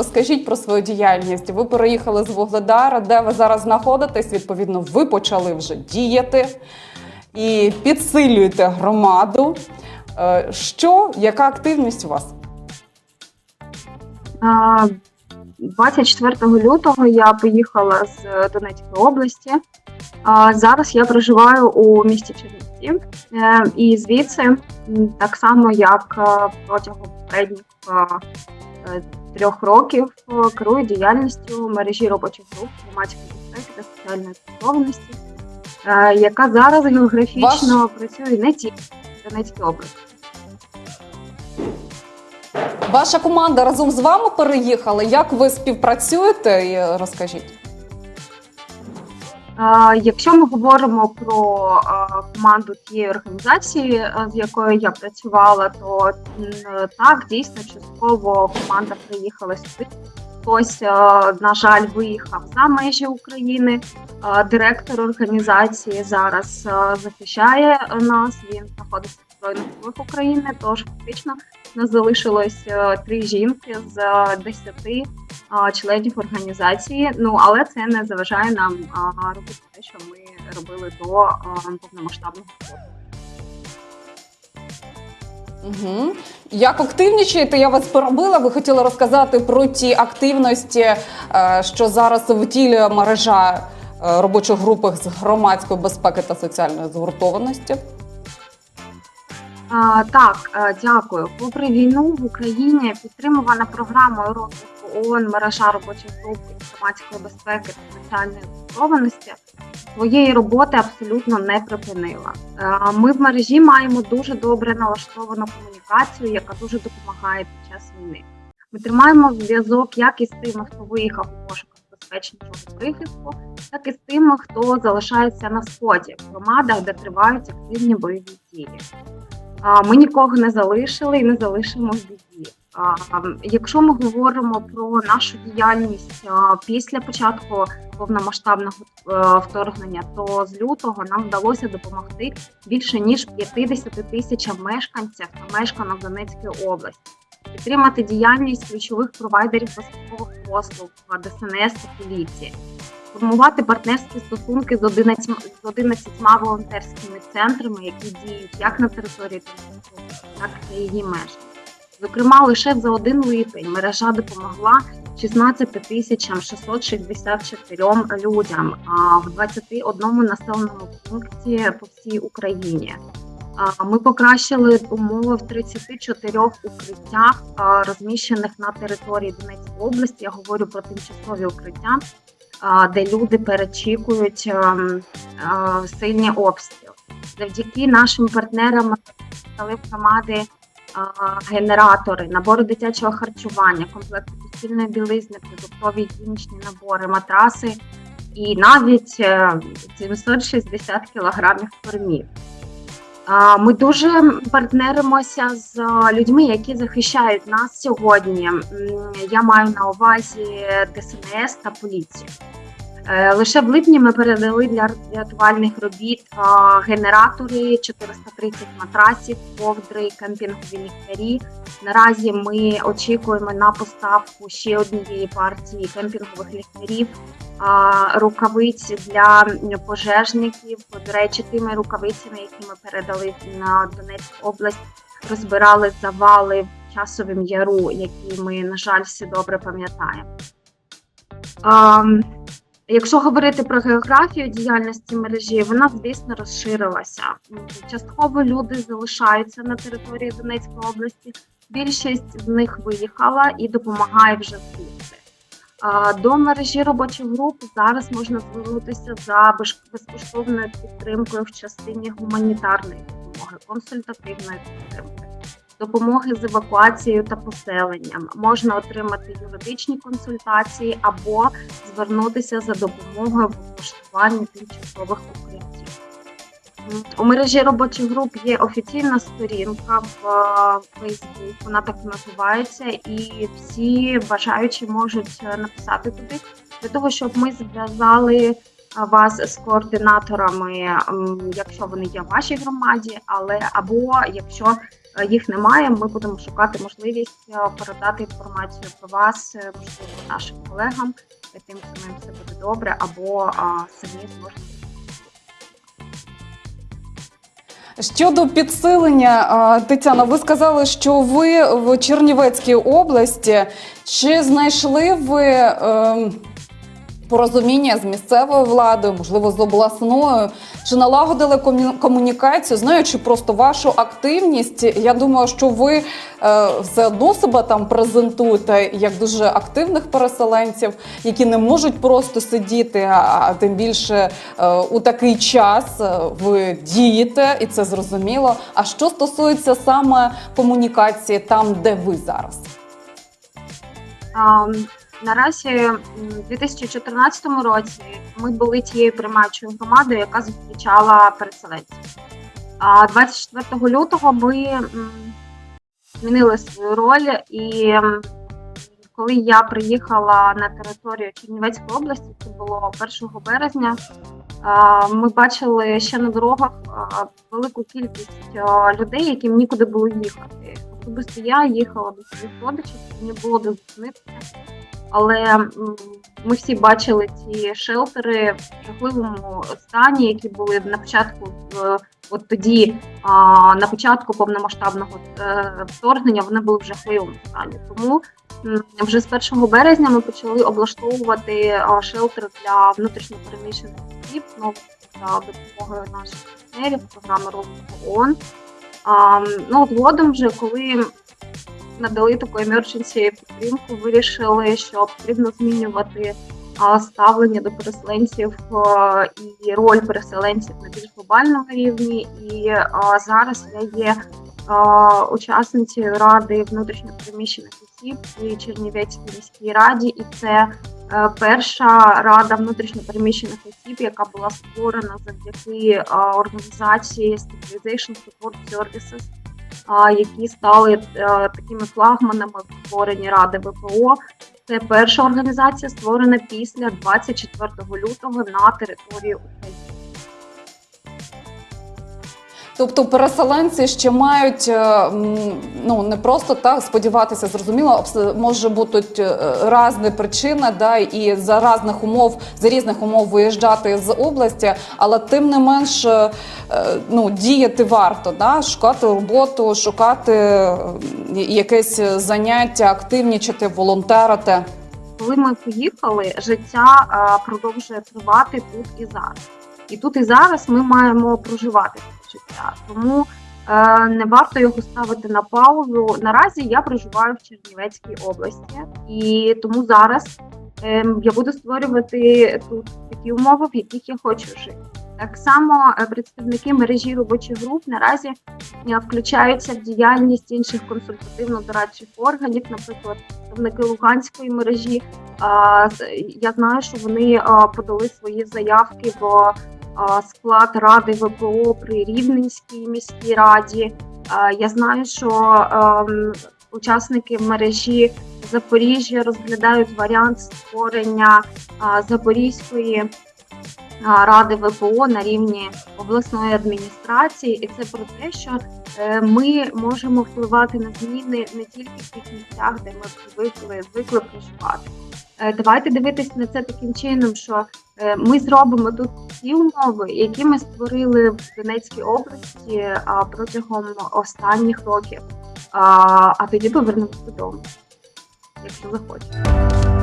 розкажіть про свою діяльність. Ви переїхали з Вугледара, де ви зараз знаходитесь. Відповідно, ви почали вже діяти і підсилюєте громаду. Е, Що, яка активність у вас? 24 лютого я поїхала з Донецької області. Зараз я проживаю у місті Чернівці, Е, і звідси, так само як е, протягом попередніх е, е, трьох років, керує керую діяльністю мережі робочих груп громадської безпеки та соціальної стосовності, яка зараз географічно працює не тільки в Донецькій області. Ваша команда разом з вами переїхала. Як ви співпрацюєте? Розкажіть. Якщо ми говоримо про команду тієї організації, е, з якою я працювала, то так дійсно частково команда приїхала сюди. Хтось, е, на жаль, виїхав за межі України. Е, Директор організації зараз захищає нас. Він знаходиться в Збройних силах України. Тож фактично нас залишилось три жінки з десяти членів організації. Ну але це не заважає нам робити те, що ми робили до повномасштабного вторгнення. Угу. Як активнічаєте? Я вас поробила. Ви хотіли розказати про ті активності, е, що зараз втілює мережа е, робочих груп з громадської безпеки та соціальної згуртованості. А, так, е, дякую. Попри війну в Україні підтримувана програмою розвитку ООН мережа робочих груп громадської безпеки та соціальної згуртованості своєї роботи абсолютно не припинила. Е, Ми в мережі маємо дуже добре налаштовану комунікацію, яка дуже допомагає під час війни. Ми тримаємо зв'язок як із тими, хто виїхав у пошуках безпечнішого прихистку, так і з тими, хто залишається на сході в громадах, де тривають активні бойові дії. Ми нікого не залишили і не залишимо в біді. Якщо ми говоримо про нашу діяльність після початку повномасштабного е, вторгнення, то з лютого нам вдалося допомогти більше ніж 50 тисячам мешканців та мешканок Донецької області, підтримати діяльність ключових провайдерів безпекових послуг ДСНС та поліції, формувати партнерські стосунки з 11, з 11 волонтерськими центрами, які діють як на території так і її межами. Зокрема, лише за один липень мережа допомогла 16 тисячам 664 людям в 21 населеному пункті по всій Україні. Ми покращили умови в 34 укриттях, розміщених на території Донецької області. Я говорю про тимчасові укриття, де люди перечікують ем, сильні обстріли. Завдяки нашим партнерам в громади генератори, набори дитячого харчування, комплекти постільної білизни, продуктові гігієнічні набори, матраси і навіть е, 760 кілограмів кормів. Ми дуже партнеримося з е, людьми, які захищають нас сьогодні. Я маю на увазі ДСНС та поліцію. Е, Лише в липні ми передали для рятувальних робіт генератори, 430 матрасів, ковдри, кемпінгові ліхтарі. Наразі ми очікуємо на поставку ще однієї партії кемпінгових ліхтарів, рукавиць для пожежників. До речі, тими рукавицями, які ми передали на Донецьку область, розбирали завали в часовому яру, які ми, на жаль, всі добре пам'ятаємо. Якщо говорити про географію діяльності мережі, вона звісно розширилася. Частково люди залишаються на території Донецької області. Більшість з них виїхала і допомагає вже звідси. До мережі робочих груп зараз можна звернутися за безкоштовною підтримкою в частині гуманітарної допомоги, консультативної підтримки, допомоги з евакуацією та поселенням. Можна отримати юридичні консультації або звернутися за допомогою в облаштуванні тимчасових укриттів. У мережі робочих груп є офіційна сторінка в е, Facebook, вона так називається, і всі бажаючі можуть е, написати туди для того, щоб ми зв'язали е, вас з координаторами, якщо вони є в вашій громаді, але або якщо їх немає. Ми будемо шукати можливість е, передати інформацію про вас, е, можливо, нашим колегам, е, тим, самим все буде добре, або самі зможемо. Щодо підсилення, е, Тетяна, ви сказали, що ви в Чернівецькій області. Чи знайшли ви е, порозуміння з місцевою владою, можливо, з обласною? Чи налагодили комунікацію, знаючи просто вашу активність? Я думаю, що ви е, все одно себе там презентуєте як дуже активних переселенців, які не можуть просто сидіти, а, тим більше е, у такий час е, ви дієте, і це зрозуміло. А що стосується саме комунікації там, де ви зараз? Наразі у 2014 році ми були тією приймаючою громадою, яка зустрічала переселенців. А 24 лютого ми змінили свою роль, і коли я приїхала на територію Чернівецької області, це було 1 березня. Ми бачили ще на дорогах велику кількість людей, яким нікуди було їхати. Особисто я їхала до своїх родичів, мені було де зупинитися. Але ми всі бачили ці шелтери в жахливому стані, які були на початку от тоді, на початку повномасштабного е, вторгнення, вони були в жахливому стані. Тому вже з 1 березня ми почали облаштовувати а, шелтери для внутрішньопереміщених осіб знову за допомогою наших партнерів, програми розвитку ООН. Ну, згодом вже коли надали таку emergency підтримку, вирішили, що потрібно змінювати ставлення до переселенців і роль переселенців на більш глобальному рівні. І зараз я є учасницею ради внутрішньопереміщених осіб при Чернівецькій міській раді, і це е, перша рада внутрішньопереміщених осіб, яка була створена завдяки організації Stabilization Support Services, які стали е, такими флагманами в створенні Ради ВПО. Це перша організація, створена після 24 лютого на території України. Тобто переселенці ще мають е, ну не просто так сподіватися, зрозуміло, може бути е, різні причини, да, і за різних умов, за різних умов виїжджати з області, але тим не менш е, ну, діяти варто, да, шукати роботу, шукати якесь заняття, активнічати, волонтерити. Коли ми поїхали, життя продовжує тривати тут і зараз. І тут і зараз ми маємо проживати життя. Тому е, не варто його ставити на паузу. Наразі я проживаю в Чернівецькій області, і тому зараз е, я буду створювати тут такі умови, в яких я хочу жити. Так само е, представники мережі робочих груп наразі е, включаються в діяльність інших консультативно-дорадчих органів, наприклад, представники Луганської мережі. Я знаю, що вони подали свої заявки в склад ради ВПО при Рівненській міській раді. Я знаю, що ем, учасники мережі Запоріжжя розглядають варіант створення Запорізької ради ВПО на рівні обласної адміністрації, і це про те, що е, ми можемо впливати на зміни не тільки в тих місцях, де ми звикли, звикли проживати. Е, Давайте дивитися на це таким чином, що е, ми зробимо тут ті умови, які ми створили в Донецькій області протягом останніх років, а тоді повернемось додому, якщо захочемо.